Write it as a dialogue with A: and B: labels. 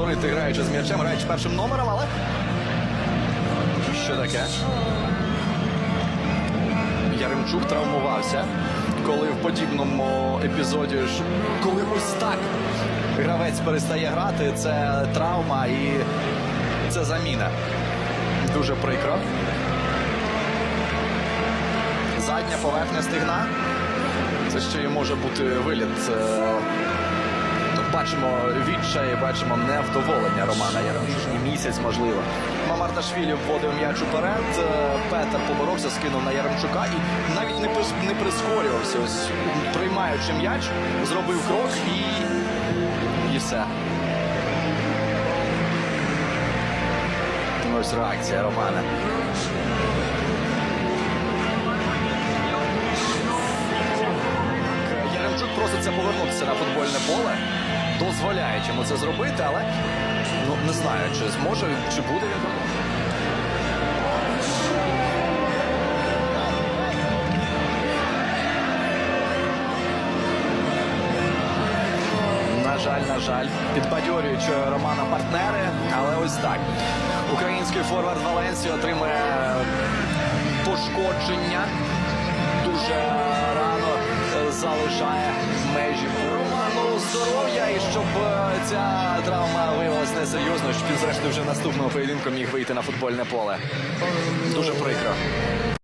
A: створити, граючи з м'ячем, граючи першим номером, але що таке? Яремчук травмувався, коли в подібному епізоді коли ось так гравець перестає грати, це травма і це заміна. Дуже прикро. Задня поверхня стигна. Це ще й може бути виліт. Е, бачимо відчай, бачимо невдоволення Романа Яремчука. Місяць, можливо. Мамардашвілі вводив м'яч уперед. Е, Петер поборовся, скинув на Яремчука і навіть не, не прискорювався. Ось приймаючи м'яч, зробив крок і, і все. Ось реакція Романа. Яремчук проситься повернутися на футбольне поле. Дозволяє йому це зробити, але ну не знаю, чи зможе, чи буде він. На жаль, на жаль, підбадьорюють Романа партнери, але ось так. Український форвард Валенсії отримує пошкодження. Дуже рано е, залишає межі щоб е, ця травма виявилася несерйозною, щоб він зрештою вже наступного поєдинку міг вийти на футбольне поле. Дуже прикро.